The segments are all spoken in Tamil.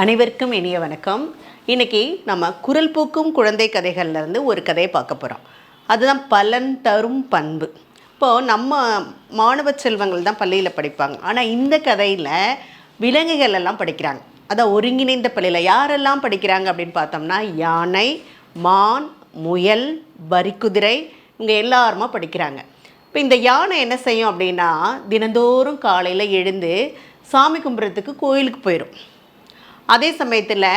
அனைவருக்கும் இனிய வணக்கம். இன்றைக்கி நம்ம குரல் பூக்கும் குழந்தை கதைகள்லேருந்து ஒரு கதையை பார்க்க போகிறோம் அதுதான் பலன் தரும் பண்பு. இப்போது நம்ம மாணவ செல்வங்கள் தான் பள்ளியில் படிப்பாங்க. ஆனால் இந்த கதையில் விலங்குகள் எல்லாம் படிக்கிறாங்க. அதான் ஒருங்கிணைந்த பள்ளியில் யாரெல்லாம் படிக்கிறாங்க அப்படின்னு பார்த்தோம்னா யானை மான் முயல் வரிக்குதிரை இவங்க எல்லாருமா படிக்கிறாங்க. இப்போ இந்த யானை என்ன செய்யும் அப்படின்னா தினந்தோறும் காலையில் எழுந்து சாமி கும்பிட்றதுக்கு கோயிலுக்கு போயிடும் அதே சமயத்தில்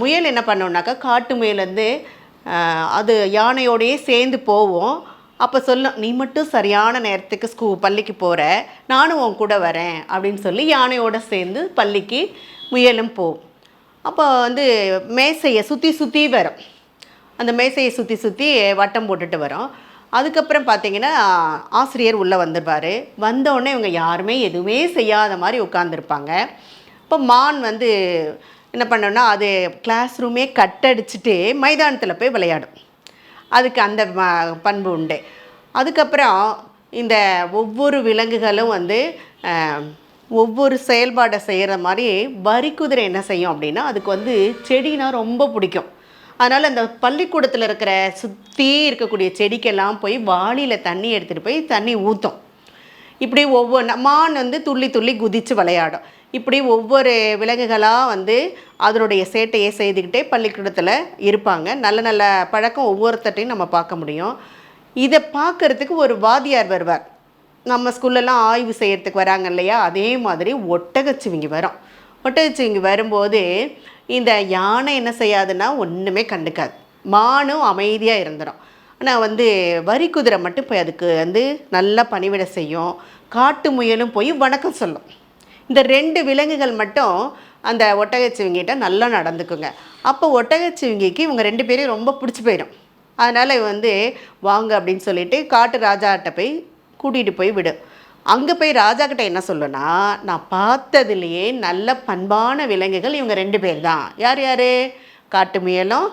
முயல் என்ன பண்ணோன்னாக்கா காட்டு முயல் வந்து அது யானையோடையே சேர்ந்து போவோம். அப்போ சொல்லும் நீ மட்டும் சரியான நேரத்துக்கு ஸ்கூ பள்ளிக்கு போகிற நானும் உன் கூட வரேன். அப்படின்னு சொல்லி யானையோட சேர்ந்து பள்ளிக்கு முயலும் போகும் அப்போ வந்து மேசையை சுற்றி சுற்றி வரும். அந்த மேசையை சுற்றி சுற்றி வட்டம் போட்டுட்டு வரும். அதுக்கப்புறம் பார்த்தீங்கன்னா ஆசிரியர் உள்ளே வந்துடுவார் வந்தோடனே இவங்க யாருமே எதுவுமே செய்யாத மாதிரி உட்காந்துருப்பாங்க இப்போ மான் வந்து என்ன பண்ணோன்னா அது கிளாஸ் ரூமே கட்டடிச்சிட்டு மைதானத்தில் போய் விளையாடும். அதுக்கு அந்த ம- பண்பு உண்டு. அதுக்கப்புறம் இந்த ஒவ்வொரு விலங்குகளும் வந்து ஒவ்வொரு செயல்பாடை செய்கிற மாதிரி வரிக்குதிரை என்ன செய்யும் அப்படின்னா அதுக்கு வந்து செடினா ரொம்ப பிடிக்கும். அதனால் அந்த பள்ளிக்கூடத்தில் இருக்கிற சுற்றி இருக்கக்கூடிய செடிக்கெல்லாம் போய் வாளியில் தண்ணி எடுத்துகிட்டு போய் தண்ணி ஊற்றும் இப்படி ஒவ்வொரு மான் வந்து துள்ளி துள்ளி குதித்து விளையாடும். இப்படி ஒவ்வொரு விலங்குகளாக வந்து அதனுடைய சேட்டையை செய்துக்கிட்டே பள்ளிக்கூடத்தில் இருப்பாங்க. நல்ல நல்ல பழக்கம் ஒவ்வொருத்தட்டையும் நம்ம பார்க்க முடியும். இதை பார்க்கறதுக்கு ஒரு வாதியார் வருவார். நம்ம ஸ்கூல்லலாம் ஆய்வு செய்கிறதுக்கு வராங்க இல்லையா? அதே மாதிரி ஒட்டகச்சிவிங்கி வரும். ஒட்டகச்சிவிங்கி வரும்போது இந்த யானை என்ன செய்யாதுன்னா ஒன்றுமே கண்டுக்காது. மானும் அமைதியாக இருந்துடும் ஆனால் வந்து வரி குதிரை மட்டும் போய் அதுக்கு வந்து நல்லா பணிவிட செய்யும். காட்டு முயலும் போய் வணக்கம் சொல்லும். இந்த ரெண்டு விலங்குகள் மட்டும் அந்த ஒட்டகச்சிவிங்கிட்ட நல்லா நடந்துக்குங்க. அப்போ ஒட்டகச்சிவிங்கிக்கு இவங்க ரெண்டு பேரையும் ரொம்ப பிடிச்சி போயிடும். அதனால் வந்து வாங்க அப்படின்னு சொல்லிட்டு காட்டு ராஜாட்ட போய் கூட்டிகிட்டு போய் விடும் அங்கே போய் ராஜா கிட்ட என்ன சொல்லுனா நான் பார்த்ததுலேயே நல்ல பண்பான விலங்குகள் இவங்க ரெண்டு பேர் தான். யார் யார்? காட்டு முயலும்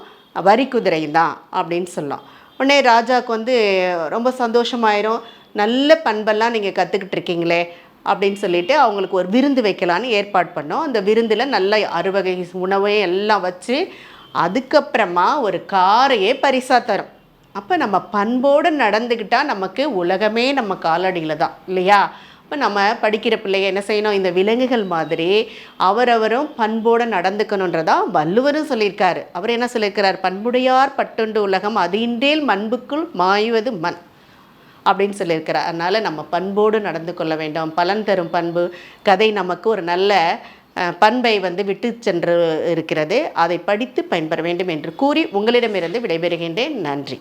வரி குதிரையும் தான் அப்படின்னு சொல்லலாம். உடனே ராஜாவுக்கு வந்து ரொம்ப சந்தோஷமாயிரும். நல்ல பண்பெல்லாம் நீங்கள் கற்றுக்கிட்டு இருக்கீங்களே அப்படின்னு சொல்லிட்டு அவங்களுக்கு ஒரு விருந்து வைக்கலான்னு ஏற்பாடு பண்ணோம். அந்த விருந்தில் நல்ல அறுவகை உணவையும் எல்லாம் வச்சு அதுக்கப்புறமா ஒரு காரையே பரிசாக தரும். அப்போ நம்ம பண்போடு நடந்துக்கிட்டால் நமக்கு உலகமே நம்ம காலடியில் தான் இல்லையா? இப்போ நம்ம படிக்கிற பிள்ளைங்க என்ன செய்யணும்? இந்த விலங்குகள் மாதிரி அவரவரும் பண்போடு நடந்துக்கணுன்றதா வள்ளுவரும் சொல்லியிருக்காரு. அவர் என்ன சொல்லியிருக்கிறார்? பண்புடையார் பட்டுண்டு உலகம் அதின்றேல் மண்புக்குள் மாய்வது மண். அப்படின்னு சொல்லியிருக்கிறார் அதனால் நம்ம பண்போடு நடந்து கொள்ள வேண்டும். பலன் தரும் பண்பு. கதை நமக்கு ஒரு நல்ல பண்பை வந்து விட்டு சென்று இருக்கிறது. அதை படித்து பயன்பெற வேண்டும் என்று கூறி உங்களிடமிருந்து விடைபெறுகின்றேன். நன்றி.